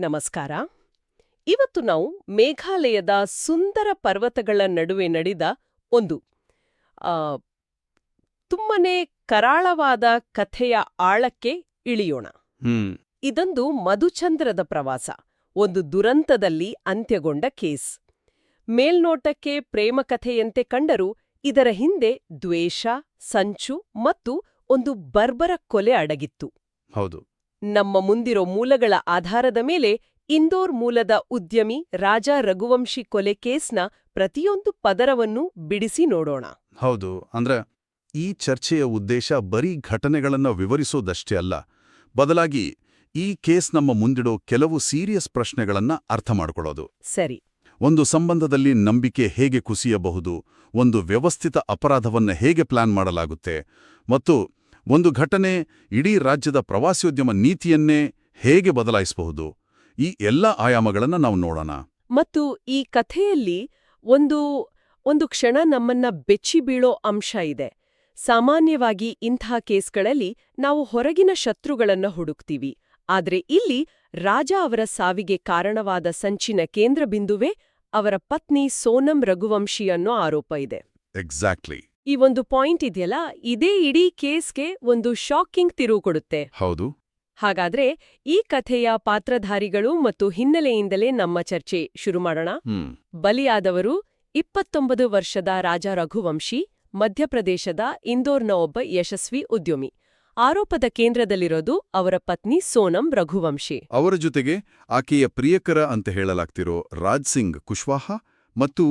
ನಮಸ್ಕಾರ. ಇವತ್ತು ನಾವು ಮೇಘಾಲಯದ ಸುಂದರ ಪರ್ವತಗಳ ನಡುವೆ ನಡೆದ ಒಂದು ತುಂಬನೇ ಕರಾಳವಾದ ಕಥೆಯ ಆಳಕ್ಕೆ ಇಳಿಯೋಣ. ಇದೊಂದು ಮಧುಚಂದ್ರದ ಪ್ರವಾಸ ಒಂದು ದುರಂತದಲ್ಲಿ ಅಂತ್ಯಗೊಂಡ ಕೇಸ್. ಮೇಲ್ನೋಟಕ್ಕೆ ಪ್ರೇಮಕಥೆಯಂತೆ ಕಂಡರೂ ಇದರ ಹಿಂದೆ ದ್ವೇಷ ಸಂಚು ಮತ್ತು ಒಂದು ಬರ್ಬರ ಕೊಲೆ ಅಡಗಿತ್ತು. ಹೌದು. ನಮ್ಮ ಮುಂದಿರೋ ಮೂಲಗಳ ಆಧಾರದ ಮೇಲೆ ಇಂದೋರ್ ಮೂಲದ ಉದ್ಯಮಿ ರಾಜಾ ರಘುವಂಶಿ ಕೊಲೆ ಕೇಸ್ನ ಪ್ರತಿಯೊಂದು ಪದರವನ್ನು ಬಿಡಿಸಿ ನೋಡೋಣ. ಹೌದು ಅಂದ್ರೆ ಈ ಚರ್ಚೆಯ ಉದ್ದೇಶ ಬರೀ ಘಟನೆಗಳನ್ನು ವಿವರಿಸೋದಷ್ಟೇ ಅಲ್ಲ ಬದಲಾಗಿ ಈ ಕೇಸ್ ನಮ್ಮ ಮುಂದಿಡೋ ಕೆಲವು ಸೀರಿಯಸ್ ಪ್ರಶ್ನೆಗಳನ್ನ ಅರ್ಥ ಮಾಡಿಕೊಳ್ಳೋದು. ಸರಿ. ಒಂದು ಸಂಬಂಧದಲ್ಲಿ ನಂಬಿಕೆ ಹೇಗೆ ಕುಸಿಯಬಹುದು ಒಂದು ವ್ಯವಸ್ಥಿತ ಅಪರಾಧವನ್ನ ಹೇಗೆ ಪ್ಲಾನ್ ಮಾಡಲಾಗುತ್ತೆ ಮತ್ತು ಒಂದು ಘಟನೆ ಇಡೀ ರಾಜ್ಯದ ಪ್ರವಾಸೋದ್ಯಮ ನೀತಿಯನ್ನೇ ಹೇಗೆ ಬದಲಾಯಿಸಬಹುದು? ಈ ಎಲ್ಲ ಆಯಾಮಗಳನ್ನು ನಾವು ನೋಡೋಣ. ಮತ್ತು ಈ ಕಥೆಯಲ್ಲಿ ಒಂದು ಒಂದು ಕ್ಷಣ ನಮ್ಮನ್ನ ಬೆಚ್ಚಿ ಬೀಳೋ ಅಂಶ ಇದೆ. ಸಾಮಾನ್ಯವಾಗಿ ಇಂಥ ಕೇಸ್ಗಳಲ್ಲಿ ನಾವು ಹೊರಗಿನ ಶತ್ರುಗಳನ್ನ ಹುಡುಕ್ತೀವಿ. ಆದರೆ ಇಲ್ಲಿ ರಾಜ ಅವರ ಸಾವಿಗೆ ಕಾರಣವಾದ ಸಂಚಿನ ಕೇಂದ್ರಬಿಂದುವೇ ಅವರ ಪತ್ನಿ ಸೋನಂ ರಘುವಂಶಿ ಅನ್ನೋ ಆರೋಪ ಇದೆ. ಎಕ್ಸಾಕ್ಟ್ಲಿ ಈ ಒಂದು ಪಾಯಿಂಟ್ ಇದೆಯಲ್ಲ? ಇದೇ ಇಡೀ ಕೇಸ್ಗೆ ಒಂದು ಶಾಕಿಂಗ್ ತಿರುವು ಕೊಡುತ್ತೆ. ಹೌದು. ಹಾಗಾದ್ರೆ ಈ ಕಥೆಯ ಪಾತ್ರಧಾರಿಗಳು ಮತ್ತು ಹಿನ್ನೆಲೆಯಿಂದಲೇ ನಮ್ಮ ಚರ್ಚೆ ಶುರು ಮಾಡೋಣ. ಬಲಿಯಾದವರು ಇಪ್ಪತ್ತೊಂಬತ್ತು ವರ್ಷದ ರಾಜ ರಘುವಂಶಿ ಮಧ್ಯಪ್ರದೇಶದ ಇಂದೋರ್ನ ಒಬ್ಬ ಯಶಸ್ವಿ ಉದ್ಯಮಿ. ಆರೋಪದ ಕೇಂದ್ರದಲ್ಲಿರೋದು ಅವರ ಪತ್ನಿ ಸೋನಂ ರಘುವಂಶಿ. ಅವರ ಜೊತೆಗೆ ಆಕೆಯ ಪ್ರಿಯಕರ ಅಂತ ಹೇಳಲಾಗ್ತಿರೋ ರಾಜ್ ಸಿಂಗ್ ಕುಶ್ವಾಹ ಮತ್ತು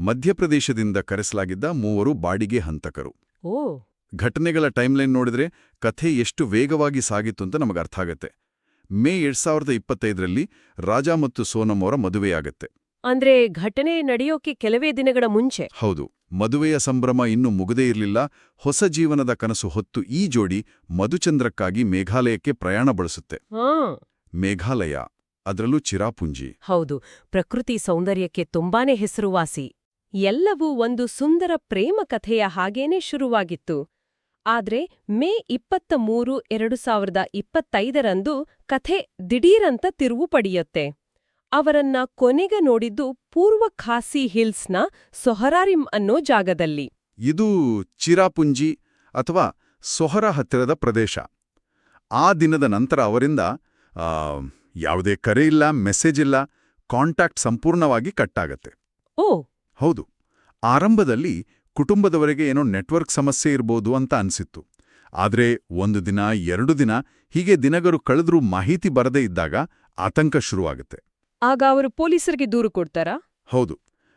ಮಧ್ಯಪ್ರದೇಶದಿಂದ ಕರೆಸಲಾಗಿದ್ದ ಮೂವರು ಬಾಡಿಗೆ ಹಂತಕರು. ಓ. ಘಟನೆಗಳ ಟೈಮ್ಲೈನ್ ನೋಡಿದ್ರೆ ಕಥೆ ಎಷ್ಟು ವೇಗವಾಗಿ ಸಾಗಿತ್ತು ಅಂತ ನಮಗೆ ಅರ್ಥ ಆಗತ್ತೆ. ಮೇ ಎರಡ್ ಸಾವಿರದ ಇಪ್ಪತ್ತೈದರಲ್ಲಿ ರಾಜಾ ಮತ್ತು ಸೋನಂ ಅವರ ಮದುವೆಯಾಗತ್ತೆ. ಅಂದ್ರೆ ಘಟನೆ ನಡೆಯೋಕೆ ಕೆಲವೇ ದಿನಗಳ ಮುಂಚೆ? ಹೌದು. ಮದುವೆಯ ಸಂಭ್ರಮ ಇನ್ನೂ ಮುಗದೇ ಇರಲಿಲ್ಲ. ಹೊಸ ಜೀವನದ ಕನಸು ಹೊತ್ತು ಈ ಜೋಡಿ ಮಧುಚಂದ್ರಕ್ಕಾಗಿ ಮೇಘಾಲಯಕ್ಕೆ ಪ್ರಯಾಣ ಬಳಸುತ್ತೆ. ಮೇಘಾಲಯ ಅದರಲ್ಲೂ ಚಿರಾಪುಂಜಿ. ಹೌದು. ಪ್ರಕೃತಿ ಸೌಂದರ್ಯಕ್ಕೆ ತುಂಬಾನೇ ಹೆಸರುವಾಸಿ. ಎಲ್ಲವೂ ಒಂದು ಸುಂದರ ಪ್ರೇಮ ಕಥೆಯ ಹಾಗೇನೇ ಶುರುವಾಗಿತ್ತು. ಆದ್ರೆ ಮೇ ಇಪ್ಪತ್ತ ಮೂರು ಎರಡು ಸಾವಿರದ ಇಪ್ಪತ್ತೈದರಂದು ಕಥೆ ದಿಢೀರಂತ ತಿರುವು ಪಡೆಯುತ್ತೆ. ಅವರನ್ನ ಕೊನೆಗೆ ನೋಡಿದ್ದು ಪೂರ್ವ ಖಾಸಿ ಹಿಲ್ಸ್ನ ಸೊಹರಾರಿಂ ಅನ್ನೋ ಜಾಗದಲ್ಲಿ. ಇದು ಚಿರಾಪುಂಜಿ ಅಥವಾ ಸೊಹರ ಹತ್ತಿರದ ಪ್ರದೇಶ. ಆ ದಿನದ ನಂತರ ಅವರಿಂದ ಯಾವುದೇ ಕರೆ ಇಲ್ಲ ಮೆಸೇಜ್ ಇಲ್ಲ ಕಾಂಟ್ಯಾಕ್ಟ್ ಸಂಪೂರ್ಣವಾಗಿ ಕಟ್ಟಾಗತ್ತೆ ಓ ಹೌದು ಆರಂಭದಲ್ಲಿ ಕುಟುಂಬದವರೆಗೆ ಏನೋ ನೆಟ್ವರ್ಕ್ ಸಮಸ್ಯೆ ಇರ್ಬೋದು ಅಂತ ಅನ್ಸಿತ್ತು. ಆದರೆ ಒಂದು ದಿನ ಎರಡು ದಿನ ಹೀಗೆ ದಿನಗರು ಕಳೆದ್ರೂ ಮಾಹಿತಿ ಬರದೇ ಇದ್ದಾಗ ಆತಂಕ ಶುರುವಾಗುತ್ತೆ. ಆಗ ಅವರು ಪೊಲೀಸರಿಗೆ ದೂರು ಕೊಡ್ತಾರಾ? ಹೌದು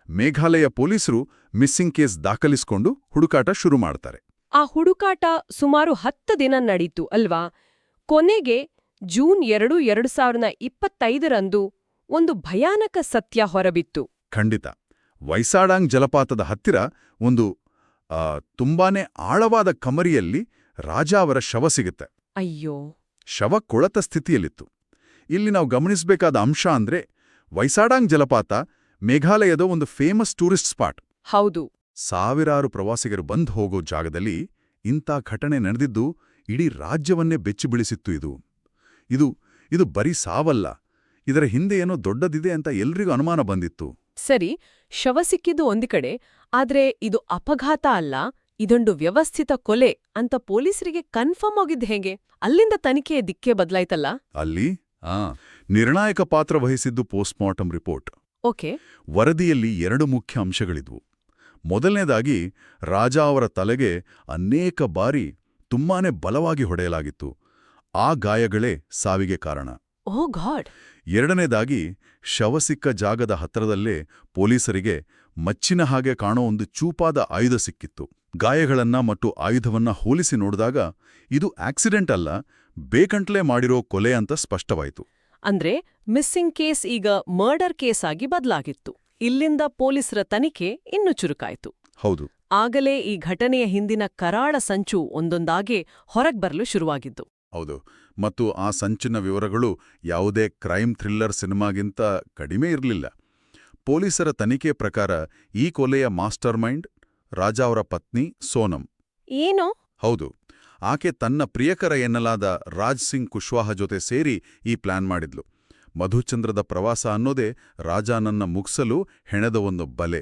ಮೇಘಾಲಯ ಪೊಲೀಸರು ಮಿಸ್ಸಿಂಗ್ ಕೇಸ್ ದಾಖಲಿಸಿಕೊಂಡು ಹುಡುಕಾಟ ಶುರು ಮಾಡ್ತಾರೆ. ಆ ಹುಡುಕಾಟ ಸುಮಾರು ಹತ್ತು ದಿನ ನಡೀತು ಅಲ್ವಾ? ಕೊನೆಗೆ ಜೂನ್ ಎರಡು ಎರಡು ಸಾವಿರದ ಇಪ್ಪತ್ತೈದರಂದು ಒಂದು ಭಯಾನಕ ಸತ್ಯ ಹೊರಬಿತ್ತು. ಖಂಡಿತ. ವೈಸಾಡಾಂಗ್ ಜಲಪಾತದ ಹತ್ತಿರ ಒಂದು ತುಂಬಾನೇ ಆಳವಾದ ಕಮರಿಯಲ್ಲಿ ರಾಜ ಅವರ ಶವ ಸಿಗುತ್ತೆ. ಅಯ್ಯೋ. ಶವ ಕೊಳತ ಸ್ಥಿತಿಯಲ್ಲಿತ್ತು. ಇಲ್ಲಿ ನಾವು ಗಮನಿಸಬೇಕಾದ ಅಂಶ ಅಂದ್ರೆ ವೈಸಾಡಾಂಗ್ ಜಲಪಾತ ಮೇಘಾಲಯದ ಒಂದು ಫೇಮಸ್ ಟೂರಿಸ್ಟ್ ಸ್ಪಾಟ್ ಹೌದು. ಸಾವಿರಾರು ಪ್ರವಾಸಿಗರು ಬಂದು ಹೋಗೋ ಜಾಗದಲ್ಲಿ ಇಂಥ ಘಟನೆ ನಡೆದಿದ್ದು ಇಡೀ ರಾಜ್ಯವನ್ನೇ ಬೆಚ್ಚಿಬಿಳಿಸಿತ್ತು ಇದು. ಇದು ಇದು ಬರೀ ಸಾವಲ್ಲ. ಇದರ ಹಿಂದೆ ಏನೋ ದೊಡ್ಡದಿದೆ ಅಂತ ಎಲ್ರಿಗೂ ಅನುಮಾನ ಬಂದಿತ್ತು. ಸರಿ ಶವ ಸಿಕ್ಕಿದ್ದು ಒಂದು ಕಡೆ ಆದ್ರೆ ಇದು ಅಪಘಾತ ಅಲ್ಲ ಇದೊಂದು ವ್ಯವಸ್ಥಿತ ಕೊಲೆ ಅಂತ ಪೊಲೀಸರಿಗೆ ಕನ್ಫರ್ಮ್ ಆಗಿದ್ದು ಹೇಗೆ? ಅಲ್ಲಿಂದ ತನಿಖೆಯ ದಿಕ್ಕೆ ಬದಲಾಯ್ತಲ್ಲ? ಅಲ್ಲಿ? ಆ ನಿರ್ಣಾಯಕ ಪಾತ್ರ ವಹಿಸಿದ್ದು ಪೋಸ್ಟ್ಮಾರ್ಟಮ್ ರಿಪೋರ್ಟ್. ಓಕೆ. ವರದಿಯಲ್ಲಿ ಎರಡು ಮುಖ್ಯ ಅಂಶಗಳಿದ್ವು. ಮೊದಲನೇದಾಗಿ ರಾಜ ಅವರ ತಲೆಗೆ ಅನೇಕ ಬಾರಿ ತುಂಬಾನೇ ಬಲವಾಗಿ ಹೊಡೆಯಲಾಗಿತ್ತು. ಆ ಗಾಯಗಳೇ ಸಾವಿಗೆ ಕಾರಣ. Oh god! ಎರಡನೇದಾಗಿ ಶವ ಸಿಕ್ಕ ಜಾಗದ ಹತ್ರದಲ್ಲೇ ಪೊಲೀಸರಿಗೆ ಮಚ್ಚಿನ ಹಾಗೆ ಕಾಣೋ ಒಂದು ಚೂಪಾದ ಆಯುಧ ಸಿಕ್ಕಿತ್ತು. ಗಾಯಗಳನ್ನ ಮತ್ತು ಆಯುಧವನ್ನ ಹೋಲಿಸಿ ನೋಡಿದಾಗ ಇದು ಆಕ್ಸಿಡೆಂಟ್ ಅಲ್ಲ ಬೇಕಂಟ್ಲೆ ಮಾಡಿರೋ ಕೊಲೆ ಅಂತ ಸ್ಪಷ್ಟವಾಯಿತು. ಅಂದ್ರೆ ಮಿಸ್ಸಿಂಗ್ ಕೇಸ್ ಈಗ ಮರ್ಡರ್ ಕೇಸ್ ಆಗಿ ಬದಲಾಗಿತ್ತು. ಇಲ್ಲಿಂದ ಪೊಲೀಸರ ತನಿಖೆ ಇನ್ನೂ ಚುರುಕಾಯಿತು. ಹೌದು. ಆಗಲೇ ಈ ಘಟನೆಯ ಹಿಂದಿನ ಕರಾಳ ಸಂಚು ಒಂದೊಂದಾಗೆ ಹೊರಗ್ಬರಲು ಶುರುವಾಗಿದ್ದು. ಹೌದು. ಮತ್ತು ಆ ಸಂಚಿನ ವಿವರಗಳು ಯಾವುದೇ ಕ್ರೈಮ್ ಥ್ರಿಲ್ಲರ್ ಸಿನಿಮಾಗಿಂತ ಕಡಿಮೆ ಇರಲಿಲ್ಲ. ಪೊಲೀಸರ ತನಿಖೆ ಪ್ರಕಾರ ಈ ಕೊಲೆಯ ಮಾಸ್ಟರ್ ಮೈಂಡ್ ರಾಜ ಅವರ ಪತ್ನಿ ಸೋನಂ. ಏನು? ಹೌದು. ಆಕೆ ತನ್ನ ಪ್ರಿಯಕರ ಎನ್ನಲಾದ ರಾಜ್ ಸಿಂಗ್ ಕುಶ್ವಾಹ ಜೊತೆ ಸೇರಿ ಈ ಪ್ಲಾನ್ ಮಾಡಿದ್ಲು. ಮಧುಚಂದ್ರದ ಪ್ರವಾಸ ಅನ್ನೋದೇ ರಾಜಾನನ್ನ ಮುಗಿಸಲು ಹೆಣೆದ ಒಂದು ಬಲೆ.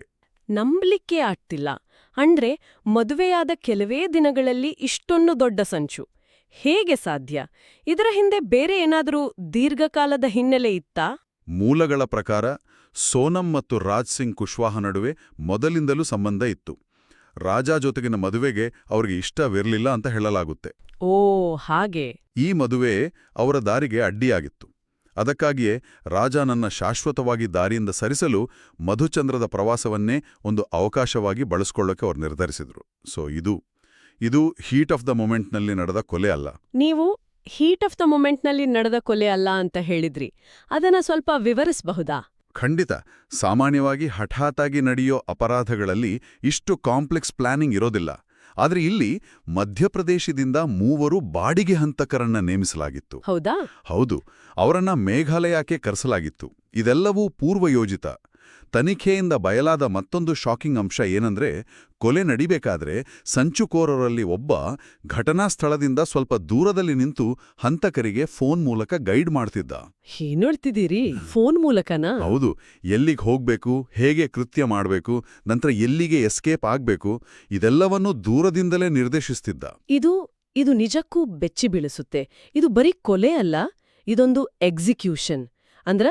ನಂಬಲಿಕ್ಕೆ ಆಗ್ತಿಲ್ಲ. ಅಂದ್ರೆ ಮದುವೆಯಾದ ಕೆಲವೇ ದಿನಗಳಲ್ಲಿ ಇಷ್ಟೊಂದು ದೊಡ್ಡ ಸಂಚು. ಹೇಗೆ ಸಾಧ್ಯ? ಇದರ ಹಿಂದೆ ಬೇರೆ ಏನಾದರೂ ದೀರ್ಘಕಾಲದ ಹಿನ್ನೆಲೆ ಇತ್ತಾ? ಮೂಲಗಳ ಪ್ರಕಾರ ಸೋನಂ ಮತ್ತು ರಾಜ್ ಸಿಂಗ್ ಕುಶ್ವಾಹ ನಡುವೆ ಮೊದಲಿಂದಲೂ ಸಂಬಂಧ ಇತ್ತು. ರಾಜಾ ಜೊತೆಗಿನ ಮದುವೆಗೆ ಅವ್ರಿಗೆ ಇಷ್ಟವಿರಲಿಲ್ಲ ಅಂತ ಹೇಳಲಾಗುತ್ತೆ. ಓ ಹಾಗೆ. ಈ ಮದುವೆ ಅವರ ದಾರಿಗೆ ಅಡ್ಡಿಯಾಗಿತ್ತು. ಅದಕ್ಕಾಗಿಯೇ ರಾಜ ನನ್ನ ಶಾಶ್ವತವಾಗಿ ದಾರಿಯಿಂದ ಸರಿಸಲು ಮಧುಚಂದ್ರದ ಪ್ರವಾಸವನ್ನೇ ಒಂದು ಅವಕಾಶವಾಗಿ ಬಳಸ್ಕೊಳ್ಳೋಕೆ ಅವರು ನಿರ್ಧರಿಸಿದರು. ಸೊ ಇದು ಇದು ಹೀಟ್ ಆಫ್ ದ ಮೊಮೆಂಟ್ನಲ್ಲಿ ನಡೆದ ಕೊಲೆ ಅಲ್ಲ. ನೀವು ಹೀಟ್ ಆಫ್ ದ ಮೊಮೆಂಟ್ನಲ್ಲಿ ನಡೆದ ಕೊಲೆ ಅಲ್ಲ ಅಂತ ಹೇಳಿದ್ರಿ. ಅದನ್ನ ಸ್ವಲ್ಪ ವಿವರಿಸಬಹುದಾ? ಖಂಡಿತ. ಸಾಮಾನ್ಯವಾಗಿ ಹಠಾತ್ತಾಗಿ ನಡೆಯೋ ಅಪರಾಧಗಳಲ್ಲಿ ಇಷ್ಟು ಕಾಂಪ್ಲೆಕ್ಸ್ ಪ್ಲಾನಿಂಗ್ ಇರೋದಿಲ್ಲ. ಆದರೆ ಇಲ್ಲಿ ಮಧ್ಯಪ್ರದೇಶದಿಂದ ಮೂವರು ಬಾಡಿಗೆ ಹಂತಕರನ್ನ ನೇಮಿಸಲಾಗಿತ್ತು. ಹೌದಾ? ಹೌದು. ಅವರನ್ನ ಮೇಘಾಲಯಕ್ಕೆ ಕರೆಸಲಾಗಿತ್ತು. ಇದೆಲ್ಲವೂ ಪೂರ್ವಯೋಜಿತ. ತನಿಖೆಯಿಂದ ಬಯಲಾದ ಮತ್ತೊಂದು ಶಾಕಿಂಗ್ ಅಂಶ ಏನಂದ್ರೆ ಕೊಲೆ ನಡಿಬೇಕಾದ್ರೆ ಸಂಚುಕೋರರಲ್ಲಿ ಒಬ್ಬ ಘಟನಾ ಸ್ಥಳದಿಂದ ಸ್ವಲ್ಪ ದೂರದಲ್ಲಿ ನಿಂತು ಹಂತಕರಿಗೆ ಫೋನ್ ಮೂಲಕ ಗೈಡ್ ಮಾಡ್ತಿದ್ದ. ಏನ್ಕೊಳ್ತಿದ್ದೀರಿ ಫೋನ್ ಮೂಲಕನಾ? ಹೌದು ಎಲ್ಲಿಗೆ ಹೋಗ್ಬೇಕು ಹೇಗೆ ಕೃತ್ಯ ಮಾಡಬೇಕು ನಂತರ ಎಲ್ಲಿಗೆ ಎಸ್ಕೇಪ್ ಆಗ್ಬೇಕು ಇದೆಲ್ಲವನ್ನೂ ದೂರದಿಂದಲೇ ನಿರ್ದೇಶಿಸ್ತಿದ್ದ. ಇದು ಇದು ನಿಜಕ್ಕೂ ಬೆಚ್ಚಿ ಬೀಳಿಸುತ್ತೆ. ಇದು ಬರೀ ಕೊಲೆ ಅಲ್ಲ ಇದೊಂದು ಎಕ್ಸಿಕ್ಯೂಷನ್. ಅಂದ್ರ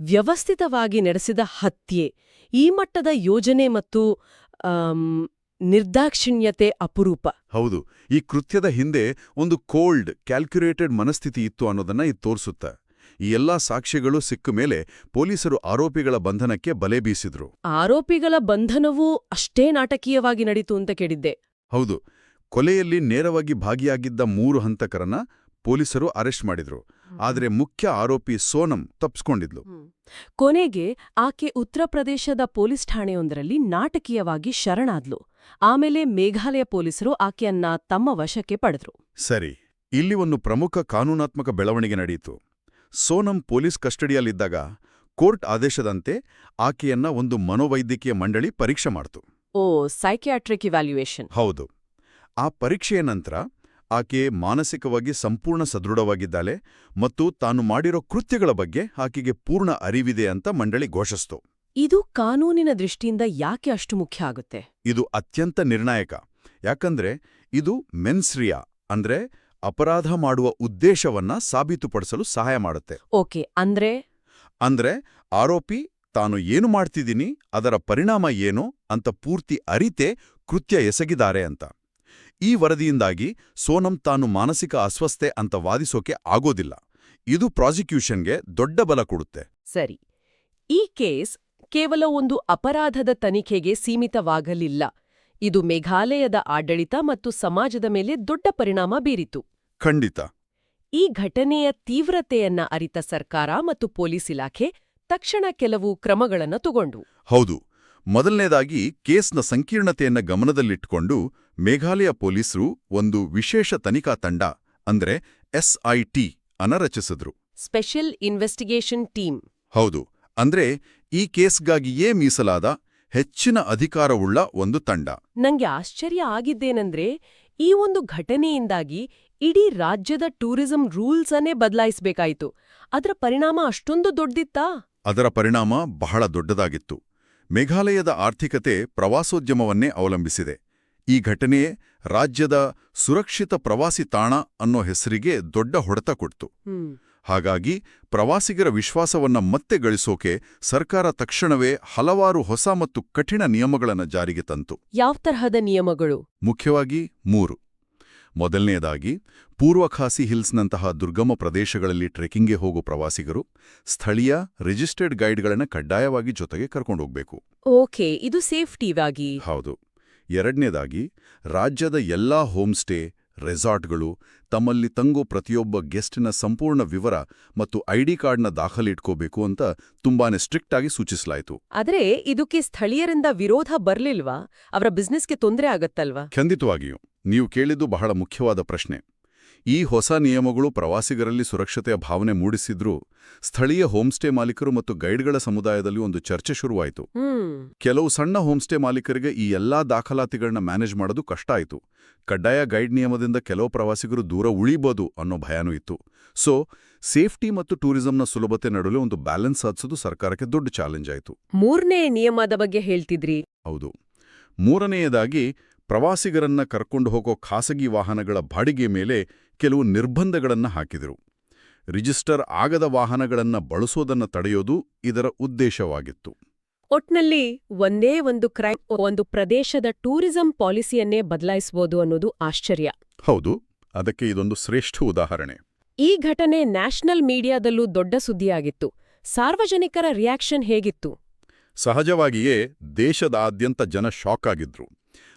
ವ್ಯವಸ್ಥಿತವಾಗಿ ನಡೆಸಿದ ಹತ್ಯೆ. ಈ ಮಟ್ಟದ ಯೋಜನೆ ಮತ್ತು ನಿರ್ದಾಕ್ಷಿಣ್ಯತೆ ಅಪರೂಪ. ಹೌದು. ಈ ಕೃತ್ಯದ ಹಿಂದೆ ಒಂದು ಕೋಲ್ಡ್ ಕ್ಯಾಲ್ಕ್ಯುಲೇಟೆಡ್ ಮನಸ್ಥಿತಿ ಇತ್ತು ಅನ್ನೋದನ್ನ ಇದು ತೋರಿಸುತ್ತ. ಈ ಎಲ್ಲಾ ಸಾಕ್ಷ್ಯಗಳು ಸಿಕ್ಕ ಮೇಲೆ ಪೊಲೀಸರು ಆರೋಪಿಗಳ ಬಂಧನಕ್ಕೆ ಬಲೆ ಬೀಸಿದ್ರು. ಆರೋಪಿಗಳ ಬಂಧನವೂ ಅಷ್ಟೇ ನಾಟಕೀಯವಾಗಿ ನಡೀತು ಅಂತ ಕೇಳಿದ್ದೆ. ಹೌದು. ಕೊಲೆಯಲ್ಲಿ ನೇರವಾಗಿ ಭಾಗಿಯಾಗಿದ್ದ ಮೂರು ಹಂತಕರನ್ನ ಪೊಲೀಸರು ಅರೆಸ್ಟ್ ಮಾಡಿದ್ರು. ಆದರೆ ಮುಖ್ಯ ಆರೋಪಿ ಸೋನಂ ತಪ್ಪಿಸ್ಕೊಂಡಿದ್ಲು ಕೊನೆಗೆ ಆಕೆ ಉತ್ತರ ಪ್ರದೇಶದ ಪೊಲೀಸ್ ಠಾಣೆಯೊಂದರಲ್ಲಿ ನಾಟಕೀಯವಾಗಿ ಶರಣಾದ್ಲು. ಆಮೇಲೆ ಮೇಘಾಲಯ ಪೊಲೀಸರು ಆಕೆಯನ್ನ ತಮ್ಮ ವಶಕ್ಕೆ ಪಡೆದ್ರು. ಸರಿ ಇಲ್ಲಿ ಒಂದು ಪ್ರಮುಖ ಕಾನೂನಾತ್ಮಕ ಬೆಳವಣಿಗೆ ನಡೆಯಿತು. ಸೋನಂ ಪೊಲೀಸ್ ಕಸ್ಟಡಿಯಲ್ಲಿದ್ದಾಗ ಕೋರ್ಟ್ ಆದೇಶದಂತೆ ಆಕೆಯನ್ನ ಒಂದು ಮನೋವೈದ್ಯಕೀಯ ಮಂಡಳಿ ಪರೀಕ್ಷೆ ಮಾಡ್ತು. Oh psychiatric evaluation. ಹೌದು. ಆ ಪರೀಕ್ಷೆಯ ನಂತರ ಆಕೆ ಮಾನಸಿಕವಾಗಿ ಸಂಪೂರ್ಣ ಸದೃಢವಾಗಿದ್ದಾಳೆ ಮತ್ತು ತಾನು ಮಾಡಿರೋ ಕೃತ್ಯಗಳ ಬಗ್ಗೆ ಆಕೆಗೆ ಪೂರ್ಣ ಅರಿವಿದೆ ಅಂತ ಮಂಡಳಿ ಘೋಷಿಸ್ತು. ಇದು ಕಾನೂನಿನ ದೃಷ್ಟಿಯಿಂದ ಯಾಕೆ ಅಷ್ಟು ಮುಖ್ಯ ಆಗುತ್ತೆ? ಇದು ಅತ್ಯಂತ ನಿರ್ಣಾಯಕ. ಯಾಕಂದ್ರೆ ಇದು ಮೆನ್ಸ್ರಿಯಾ ಅಂದ್ರೆ ಅಪರಾಧ ಮಾಡುವ ಉದ್ದೇಶವನ್ನ ಸಾಬೀತುಪಡಿಸಲು ಸಹಾಯ ಮಾಡುತ್ತೆ. ಓಕೆ ಅಂದ್ರೆ? ಅಂದ್ರೆ ಆರೋಪಿ ತಾನು ಏನು ಮಾಡ್ತಿದ್ದೀನಿ ಅದರ ಪರಿಣಾಮ ಏನು ಅಂತ ಪೂರ್ತಿ ಅರಿತೆ ಕೃತ್ಯ ಎಸಗಿದ್ದಾರೆ ಅಂತ. ಈ ವರದಿಯಿಂದಾಗಿ ಸೋನಂ ತಾನು ಮಾನಸಿಕ ಅಸ್ವಸ್ಥೆ ಅಂತ ವಾದಿಸೋಕೆ ಆಗೋದಿಲ್ಲ. ಇದು ಪ್ರಾಸಿಕ್ಯೂಷನ್ಗೆ ದೊಡ್ಡ ಬಲ ಕೊಡುತ್ತೆ. ಸರಿ. ಈ ಕೇಸ್ ಕೇವಲ ಒಂದು ಅಪರಾಧದ ತನಿಖೆಗೆ ಸೀಮಿತವಾಗಲಿಲ್ಲ. ಇದು ಮೇಘಾಲಯದ ಆಡಳಿತ ಮತ್ತು ಸಮಾಜದ ಮೇಲೆ ದೊಡ್ಡ ಪರಿಣಾಮ ಬೀರಿತು. ಖಂಡಿತ. ಈ ಘಟನೆಯ ತೀವ್ರತೆಯನ್ನ ಅರಿತ ಸರ್ಕಾರ ಮತ್ತು ಪೊಲೀಸ್ ಇಲಾಖೆ ತಕ್ಷಣ ಕೆಲವು ಕ್ರಮಗಳನ್ನು ತಗೊಂಡು ಹೌದು. ಮೊದಲನೇದಾಗಿ ಕೇಸ್ನ ಸಂಕೀರ್ಣತೆಯನ್ನ ಗಮನದಲ್ಲಿಟ್ಟುಕೊಂಡು ಮೇಘಾಲಯ ಪೊಲೀಸರು ಒಂದು ವಿಶೇಷ ತನಿಖಾ ತಂಡ ಅಂದ್ರೆ ಎಸ್ಐಟಿ ಅನ್ನ ರಚಿಸಿದ್ರು. Special investigation team. ಹೌದು ಅಂದ್ರೆ ಈ ಕೇಸ್ಗಾಗಿಯೇ ಮೀಸಲಾದ ಹೆಚ್ಚಿನ ಅಧಿಕಾರವುಳ್ಳ ಒಂದು ತಂಡ. ನಂಗೆ ಆಶ್ಚರ್ಯ ಆಗಿದ್ದೇನೆಂದ್ರೆ ಈ ಒಂದು ಘಟನೆಯಿಂದಾಗಿ ಇಡೀ ರಾಜ್ಯದ ಟೂರಿಸಂ ರೂಲ್ಸ್ ಅನ್ನೇ ಬದಲಾಯಿಸಬೇಕಾಯಿತು. ಅದರ ಪರಿಣಾಮ ಅಷ್ಟೊಂದು ದೊಡ್ಡದಿತ್ತಾ ಅದರ ಪರಿಣಾಮ ಬಹಳ ದೊಡ್ಡದಾಗಿತ್ತು. ಮೇಘಾಲಯದ ಆರ್ಥಿಕತೆ ಪ್ರವಾಸೋದ್ಯಮವನ್ನೇ ಅವಲಂಬಿಸಿದೆ. ಈ ಘಟನೆ ರಾಜ್ಯದ ಸುರಕ್ಷಿತ ಪ್ರವಾಸಿ ತಾಣ ಅನ್ನೋ ಹೆಸರಿಗೆ ದೊಡ್ಡ ಹೊಡೆತ ಕೊಡ್ತು. ಹಾಗಾಗಿ ಪ್ರವಾಸಿಗರ ವಿಶ್ವಾಸವನ್ನ ಮತ್ತೆ ಗಳಿಸೋಕೆ ಸರ್ಕಾರ ತಕ್ಷಣವೇ ಹಲವಾರು ಹೊಸ ಮತ್ತು ಕಠಿಣ ನಿಯಮಗಳನ್ನು ಜಾರಿಗೆ ತಂತು. ಯಾವ ತರಹದ ನಿಯಮಗಳು? ಮುಖ್ಯವಾಗಿ ಮೂರು. ಮೊದಲನೆಯದಾಗಿ ಪೂರ್ವ ಖಾಸಿ ಹಿಲ್ಸ್ನಂತಹ ದುರ್ಗಮ ಪ್ರದೇಶಗಳಲ್ಲಿ ಟ್ರೆಕ್ಕಿಂಗ್ಗೆ ಹೋಗೋ ಪ್ರವಾಸಿಗರು ಸ್ಥಳೀಯ ರಿಜಿಸ್ಟರ್ಡ್ ಗೈಡ್ಗಳನ್ನು ಕಡ್ಡಾಯವಾಗಿ ಜೊತೆಗೆ ಕರ್ಕೊಂಡು ಹೋಗಬೇಕು ಓಕೆ ಇದು ಸೇಫ್ಟಿವಾಗಿ ಹೌದು. ಎರಡನೇದಾಗಿ ರಾಜ್ಯದ ಎಲ್ಲಾ ಹೋಮ್ ಸ್ಟೇ ರೆಸಾರ್ಟ್ಗಳು ತಮ್ಮಲ್ಲಿ ತಂಗೋ ಪ್ರತಿಯೊಬ್ಬ ಗೆಸ್ಟಿನ ಸಂಪೂರ್ಣ ವಿವರ ಮತ್ತು ಐಡಿ ಕಾರ್ಡ್ನ ದಾಖಲಿಟ್ಕೋಬೇಕು ಅಂತ ತುಂಬಾನೇ ಸ್ಟ್ರಿಕ್ಟ್ ಆಗಿ ಸೂಚಿಸಲಾಯಿತು. ಆದ್ರೆ ಇದಕ್ಕೆ ಸ್ಥಳೀಯರಿಂದ ವಿರೋಧ ಬರ್ಲಿಲ್ವಾ? ಅವರ ಬಿಸ್ನೆಸ್ಗೆ ತೊಂದರೆ ಆಗತ್ತಲ್ವಾ? ಖಂಡಿತವಾಗಿಯೂ. ನೀವು ಕೇಳಿದ್ದು ಬಹಳ ಮುಖ್ಯವಾದ ಪ್ರಶ್ನೆ. ಈ ಹೊಸ ನಿಯಮಗಳು ಪ್ರವಾಸಿಗರಲ್ಲಿ ಸುರಕ್ಷತೆಯ ಭಾವನೆ ಮೂಡಿಸಿದ್ರೂ ಸ್ಥಳೀಯ ಹೋಮ್ಸ್ಟೇ ಮಾಲೀಕರು ಮತ್ತು ಗೈಡ್ಗಳ ಸಮುದಾಯದಲ್ಲಿ ಒಂದು ಚರ್ಚೆ ಶುರುವಾಯಿತು. ಕೆಲವು ಸಣ್ಣ ಹೋಮ್ಸ್ಟೇ ಮಾಲೀಕರಿಗೆ ಈ ಎಲ್ಲಾ ದಾಖಲಾತಿಗಳನ್ನ ಮ್ಯಾನೇಜ್ ಮಾಡೋದು ಕಷ್ಟ ಆಯಿತು. ಕಡ್ಡಾಯ ಗೈಡ್ ನಿಯಮದಿಂದ ಕೆಲವು ಪ್ರವಾಸಿಗರು ದೂರ ಉಳಿಬೋದು ಅನ್ನೋ ಭಯನೂ ಇತ್ತು. ಸೊ ಸೇಫ್ಟಿ ಮತ್ತು ಟೂರಿಸಂನ ಸುಲಭತೆ ನಡುವೆ ಒಂದು ಬ್ಯಾಲೆನ್ಸ್ ಸಾಧಿಸೋದು ಸರ್ಕಾರಕ್ಕೆ ದೊಡ್ಡ ಚಾಲೆಂಜ್ ಆಯಿತು. ಮೂರನೇ ನಿಯಮದ ಬಗ್ಗೆ ಹೇಳ್ತಿದ್ರಿ? ಹೌದು. ಮೂರನೆಯದಾಗಿ ಪ್ರವಾಸಿಗರನ್ನ ಕರ್ಕೊಂಡು ಹೋಗೋ ಖಾಸಗಿ ವಾಹನಗಳ ಬಾಡಿಗೆ ಮೇಲೆ ಕೆಲವು ನಿರ್ಬಂಧಗಳನ್ನು ಹಾಕಿದರು. ರಿಜಿಸ್ಟರ್ ಆಗದ ವಾಹನಗಳನ್ನು ಬಳಸೋದನ್ನ ತಡೆಯೋದು ಇದರ ಉದ್ದೇಶವಾಗಿತ್ತು. ಒಟ್ನಲ್ಲಿ ಒಂದೇ ಒಂದು ಕ್ರೈಮ್ ಒಂದು ಪ್ರದೇಶದ ಟೂರಿಸಂ ಪಾಲಿಸಿಯನ್ನೇ ಬದಲಾಯಿಸಬಹುದು ಅನ್ನೋದು ಆಶ್ಚರ್ಯ. ಹೌದು ಅದಕ್ಕೆ ಇದೊಂದು ಶ್ರೇಷ್ಠ ಉದಾಹರಣೆ. ಈ ಘಟನೆ ನ್ಯಾಷನಲ್ ಮೀಡಿಯಾದಲ್ಲೂ ದೊಡ್ಡ ಸುದ್ದಿಯಾಗಿತ್ತು. ಸಾರ್ವಜನಿಕರ ರಿಯಾಕ್ಷನ್ ಹೇಗಿತ್ತು? ಸಹಜವಾಗಿಯೇ ದೇಶದಾದ್ಯಂತ ಜನ ಶಾಕ್ ಆಗಿದ್ರು.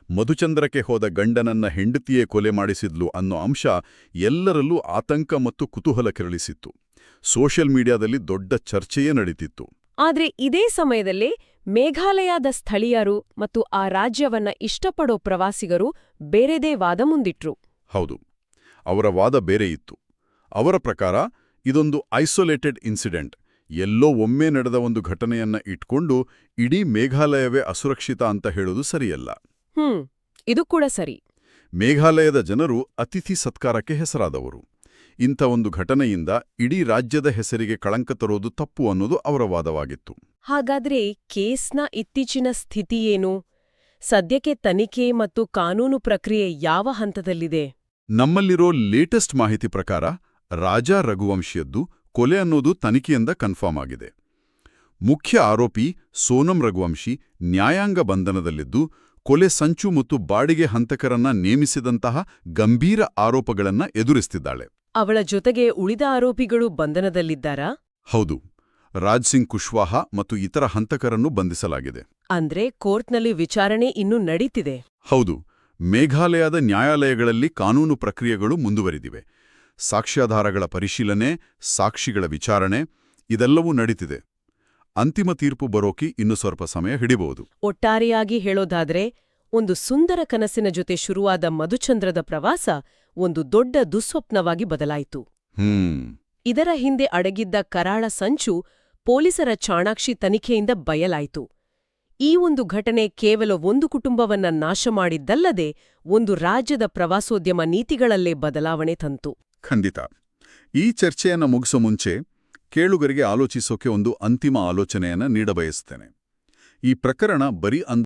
ಮಧುಚಂದ್ರಕ್ಕೆ ಹೋದ ಗಂಡನನ್ನ ಹೆಂಡತಿಯೇ ಕೊಲೆ ಮಾಡಿಸಿದ್ಲು ಅನ್ನೋ ಅಂಶ ಎಲ್ಲರಲ್ಲೂ ಆತಂಕ ಮತ್ತು ಕುತೂಹಲ ಕೆರಳಿಸಿತ್ತು. ಸೋಷಿಯಲ್ ಮೀಡಿಯಾದಲ್ಲಿ ದೊಡ್ಡ ಚರ್ಚೆಯೇ ನಡೀತಿತ್ತು. ಆದ್ರೆ ಇದೇ ಸಮಯದಲ್ಲಿ ಮೇಘಾಲಯದ ಸ್ಥಳೀಯರು ಮತ್ತು ಆ ರಾಜ್ಯವನ್ನ ಇಷ್ಟಪಡೋ ಪ್ರವಾಸಿಗರು ಬೇರೆದೇ ವಾದ ಮುಂದಿಟ್ರು. ಹೌದು. ಅವರ ವಾದ ಬೇರೆ ಇತ್ತು. ಅವರ ಪ್ರಕಾರ ಇದೊಂದು ಐಸೋಲೇಟೆಡ್ ಇನ್ಸಿಡೆಂಟ್. ಎಲ್ಲೋ ಒಮ್ಮೆ ನಡೆದ ಒಂದು ಘಟನೆಯನ್ನ ಇಟ್ಕೊಂಡು ಇಡೀ ಮೇಘಾಲಯವೇ ಅಸುರಕ್ಷಿತ ಅಂತ ಹೇಳೋದು ಸರಿಯಲ್ಲ. ಹ್ಮ್ ಇದು ಕೂಡ ಸರಿ. ಮೇಘಾಲಯದ ಜನರು ಅತಿಥಿ ಸತ್ಕಾರಕ್ಕೆ ಹೆಸರಾದವರು. ಇಂಥ ಒಂದು ಘಟನೆಯಿಂದ ಇಡೀ ರಾಜ್ಯದ ಹೆಸರಿಗೆ ಕಳಂಕ ತರೋದು ತಪ್ಪು ಅನ್ನೋದು ಅವರ ವಾದವಾಗಿತ್ತು. ಹಾಗಾದ್ರೆ ಕೇಸ್ನ ಇತ್ತೀಚಿನ ಸ್ಥಿತಿ ಏನು? ಸದ್ಯಕ್ಕೆ ತನಿಖೆ ಮತ್ತು ಕಾನೂನು ಪ್ರಕ್ರಿಯೆ ಯಾವ ಹಂತದಲ್ಲಿದೆ? ನಮ್ಮಲ್ಲಿರೋ ಲೇಟೆಸ್ಟ್ ಮಾಹಿತಿ ಪ್ರಕಾರ ರಾಜಾ ರಘುವಂಶಿಯದ್ದು ಕೊಲೆ ಅನ್ನೋದು ತನಿಖೆಯಿಂದ ಕನ್ಫರ್ಮ್ ಆಗಿದೆ. ಮುಖ್ಯ ಆರೋಪಿ ಸೋನಂ ರಘುವಂಶಿ ನ್ಯಾಯಾಂಗ ಬಂಧನದಲ್ಲಿದ್ದು ಕೊಲೆ ಸಂಚು ಮತ್ತು ಬಾಡಿಗೆ ಹಂತಕರನ್ನ ನೇಮಿಸಿದಂತಹ ಗಂಭೀರ ಆರೋಪಗಳನ್ನ ಎದುರಿಸ್ತಿದ್ದಾಳೆ. ಅವಳ ಜೊತೆಗೆ ಉಳಿದ ಆರೋಪಿಗಳು ಬಂಧನದಲ್ಲಿದ್ದಾರಾ? ಹೌದು. ರಾಜ್ ಸಿಂಗ್ ಕುಶ್ವಾಹ ಮತ್ತು ಇತರ ಹಂತಕರನ್ನು ಬಂಧಿಸಲಾಗಿದೆ. ಅಂದ್ರೆ ಕೋರ್ಟ್ನಲ್ಲಿ ವಿಚಾರಣೆ ಇನ್ನೂ ನಡೀತಿದೆ. ಹೌದು. ಮೇಘಾಲಯದ ನ್ಯಾಯಾಲಯಗಳಲ್ಲಿ ಕಾನೂನು ಪ್ರಕ್ರಿಯೆಗಳು ಮುಂದುವರಿದಿವೆ. ಸಾಕ್ಷ್ಯಾಧಾರಗಳ ಪರಿಶೀಲನೆ ಸಾಕ್ಷಿಗಳ ವಿಚಾರಣೆ ಇದೆಲ್ಲವೂ ನಡೀತಿದೆ. ಅಂತಿಮ ತೀರ್ಪು ಬರೋಕಿ ಇನ್ನು ಸ್ವಲ್ಪ ಸಮಯ ಹಿಡಿಬಹುದು ಒಟ್ಟಾರೆಯಾಗಿ ಹೇಳೋದಾದ್ರೆ ಒಂದು ಸುಂದರ ಕನಸಿನ ಜೊತೆ ಶುರುವಾದ ಮಧುಚಂದ್ರದ ಪ್ರವಾಸ ಒಂದು ದೊಡ್ಡ ದುಸ್ವಪ್ನವಾಗಿ ಬದಲಾಯಿತು. ಹ್ಮ್. ಇದರ ಹಿಂದೆ ಅಡಗಿದ್ದ ಕರಾಳ ಸಂಚು ಪೊಲೀಸರ ಚಾಣಾಕ್ಷಿ ತನಿಖೆಯಿಂದ ಬಯಲಾಯಿತು. ಈ ಒಂದು ಘಟನೆ ಕೇವಲ ಒಂದು ಕುಟುಂಬವನ್ನ ನಾಶ ಮಾಡಿದ್ದಲ್ಲದೆ ಒಂದು ರಾಜ್ಯದ ಪ್ರವಾಸೋದ್ಯಮ ನೀತಿಗಳಲ್ಲೇ ಬದಲಾವಣೆ ತಂತು. ಖಂಡಿತ. ಈ ಚರ್ಚೆಯನ್ನು ಮುಗಿಸೋ ಮುಂಚೆ ಕೇಳುಗರಿಗೆ ಆಲೋಚಿಸೋಕೆ ಒಂದು ಅಂತಿಮ ಆಲೋಚನೆಯನ್ನ ನೀಡಬಯಸ್ತೇನೆ. ಈ ಪ್ರಕರಣ ಬರೀ